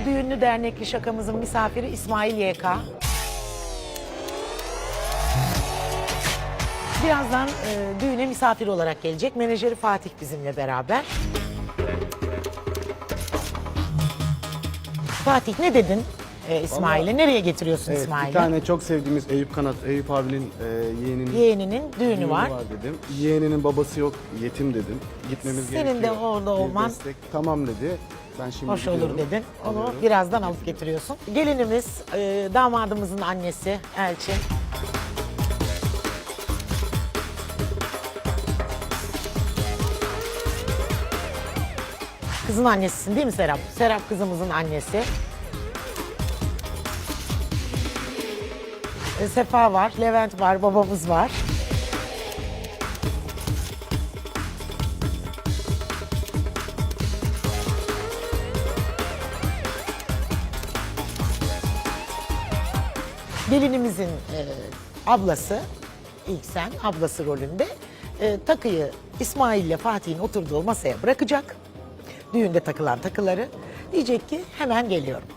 Bu düğünlü dernekli şakamızın misafiri İsmail YK. Birazdan e, düğüne misafir olarak gelecek. Menajeri Fatih bizimle beraber. Fatih ne dedin e, İsmail'e? Nereye getiriyorsun Evet, bir İsmail'i? tane çok sevdiğimiz Eyüp Kanat, Eyüp abinin e, yeğeninin Yeğeninin düğünü düğünü var. dedim. Yeğeninin babası yok, yetim dedim. Gitmemiz Senin gerekiyor. de orada Bir olman destek. Tamam dedi. Ben şimdi Hoş gidiyorum. olur dedin. Onu Alıyorum. birazdan alıp getiriyorsun. Gelinimiz, e, damadımızın annesi Elçin. Kızın annesisin değil mi Serap? Serap kızımızın annesi. E, Sefa var, Levent var, babamız var. Gelinimizin e, ablası, ilk sen ablası rolünde e, takıyı İsmail ile Fatih'in oturduğu masaya bırakacak. Düğünde takılan takıları. Diyecek ki hemen geliyorum.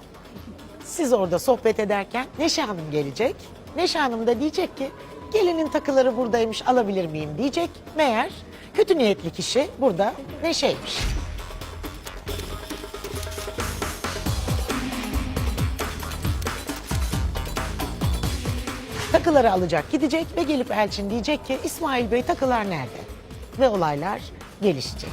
Siz orada sohbet ederken Neşe Hanım gelecek. Neşe Hanım da diyecek ki gelinin takıları buradaymış alabilir miyim diyecek. Meğer kötü niyetli kişi burada Neşe'ymiş. Takıları alacak gidecek ve gelip Elçin diyecek ki İsmail Bey takılar nerede? Ve olaylar gelişecek.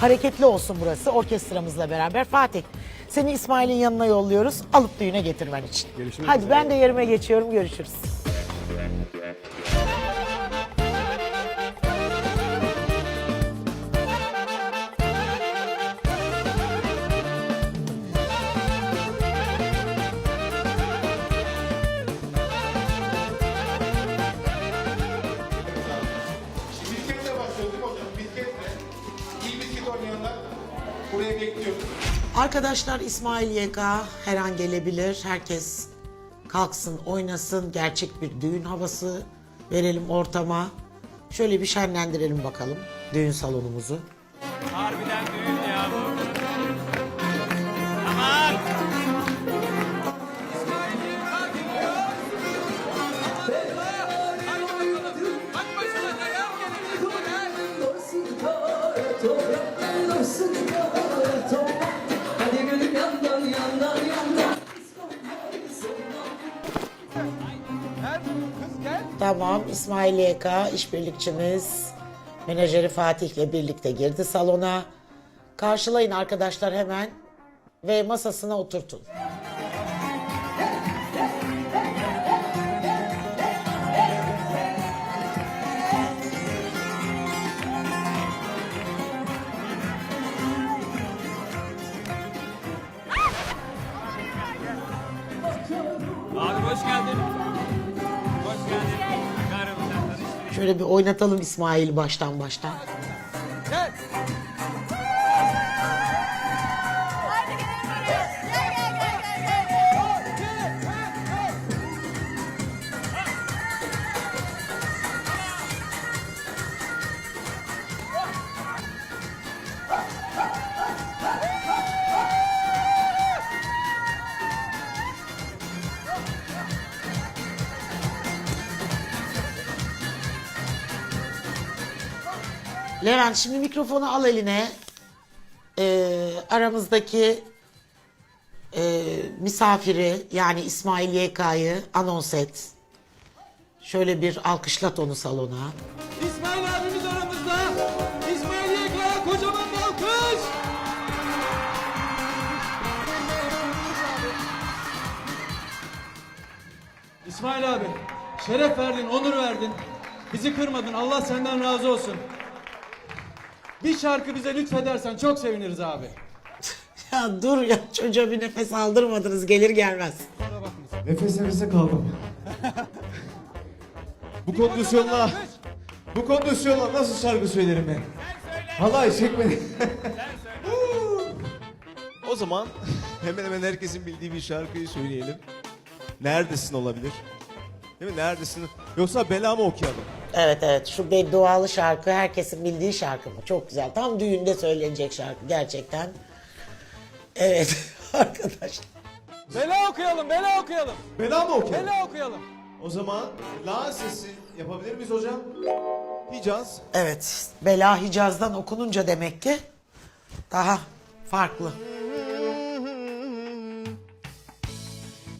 Hareketli olsun burası orkestramızla beraber. Fatih seni İsmail'in yanına yolluyoruz alıp düğüne getirmen için. Görüşmek Hadi üzere. ben de yerime geçiyorum görüşürüz. Arkadaşlar İsmail YK her an gelebilir. Herkes kalksın, oynasın. Gerçek bir düğün havası verelim ortama. Şöyle bir şenlendirelim bakalım düğün salonumuzu. Harbiden düğün Tamam İsmail YK işbirlikçimiz menajeri Fatih'le birlikte girdi salona. Karşılayın arkadaşlar hemen ve masasına oturtun. Şöyle bir oynatalım İsmail baştan baştan. Gel. Levent şimdi mikrofonu al eline. Ee, aramızdaki e, misafiri yani İsmail YK'yı anons et. Şöyle bir alkışlat onu salona. İsmail abimiz aramızda. İsmail Yekla kocaman bir alkış. İsmail abi, şeref verdin, onur verdin. Bizi kırmadın, Allah senden razı olsun. Bir şarkı bize lütfedersen çok seviniriz abi. Ya dur ya çocuğa bir nefes aldırmadınız gelir gelmez. Nefes nefese kaldım. bu kondisyonla, bu kondisyonla nasıl şarkı söylerim ben? Halay çekmedi. o zaman hemen hemen herkesin bildiği bir şarkıyı söyleyelim. Neredesin olabilir? Değil mi? Neredesin? Yoksa bela mı okuyalım? Evet evet şu beddualı şarkı herkesin bildiği şarkı mı? Çok güzel. Tam düğünde söylenecek şarkı gerçekten. Evet arkadaşlar. Bela okuyalım, bela okuyalım. Bela mı okuyalım? Bela okuyalım. O zaman la sesi yapabilir miyiz hocam? Hicaz. Evet Bela Hicaz'dan okununca demek ki daha farklı.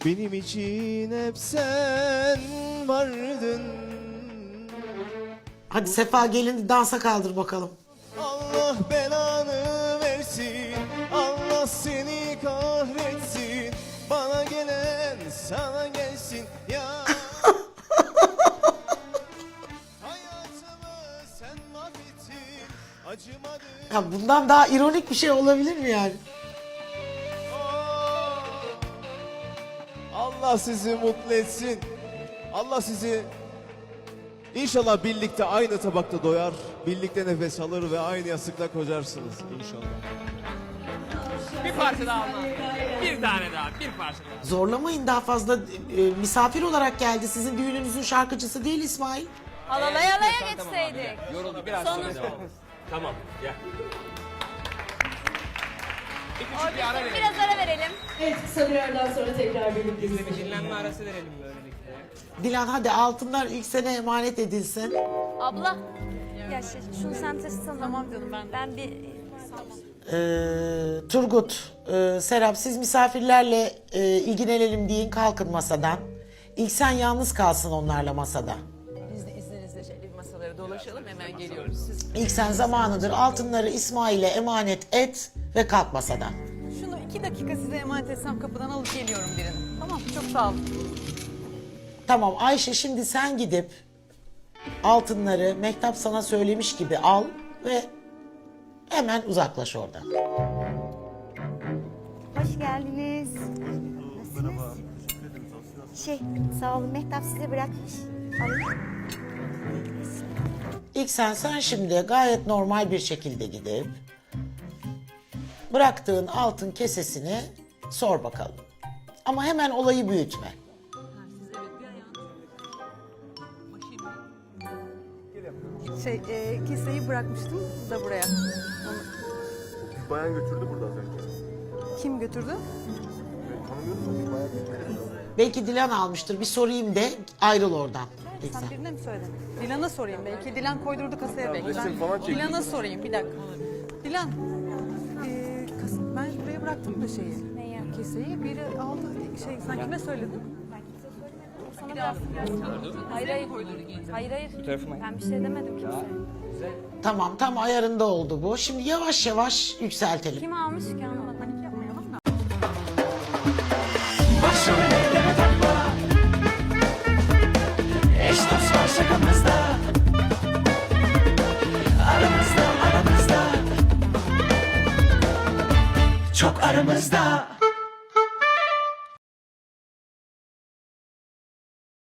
Benim için hep sen vardın. Hadi Sefa gelin dansa kaldır bakalım. Allah belanı versin. Allah seni kahretsin. Bana gelen sana gelsin ya. Hayatımı sen mahvettin. Acımadın. Ya bundan daha ironik bir şey olabilir mi yani? Allah sizi mutlu etsin. Allah sizi İnşallah birlikte aynı tabakta doyar, birlikte nefes alır ve aynı yastıkta kocarsınız inşallah. Bir parça daha alma. Bir tane daha, bir parça daha. Zorlamayın daha fazla e, misafir olarak geldi. Sizin düğününüzün şarkıcısı değil İsmail. Alalaya alaya geçseydik. Yoruldu biraz sonra. Tamam, gel. Küçük bir ara verelim. Biraz ara verelim. Evet kısa bir aradan sonra tekrar birlikteyiz. Bir dinlenme arası verelim böylelikle. Dilan hadi altınlar ilk sene emanet edilsin. Abla. Ya şey, şunu sen taşısana. Tamam canım ben. Ben bir... Ee, Turgut, e, Serap siz misafirlerle e, ilgilenelim deyin kalkın masadan. İlk sen yalnız kalsın onlarla masada. Biz de izninizle şöyle bir masaları dolaşalım hemen geliyoruz. Siz İlk sen zamanıdır altınları İsmail'e emanet et ve kalk masadan. İki dakika size emanet etsem kapıdan alıp geliyorum birini. Tamam çok sağ olun. Tamam Ayşe şimdi sen gidip altınları Mehtap sana söylemiş gibi al ve hemen uzaklaş oradan. Hoş geldiniz. Nasılsınız? Şey, sağ olun Mehtap size bırakmış. Alayım. İlk sen sen şimdi gayet normal bir şekilde gidip bıraktığın altın kesesini sor bakalım. Ama hemen olayı büyütme. Şey e, keseyi bırakmıştım da buraya. Bayan götürdü burada az önce. Kim götürdü? Belki Dilan almıştır. Bir sorayım de ayrıl oradan. Sen. Birine mi söyledin? Dilan'a sorayım belki. Dilan koydurdu kasaya belki. resim falan. Dilan'a sorayım bir dakika. Dilan. Ben bıraktım da şeyi. Neyi? Keseyi biri aldı. Şey sen kime söyledin? Sana bıraktım. Hayır hayır. Hayır hayır. Ben bir şey demedim kimseye. Tamam tam ayarında oldu bu. Şimdi yavaş yavaş yükseltelim. Kim almış ki anlamadım. Aramızda aramızda Çok aramızda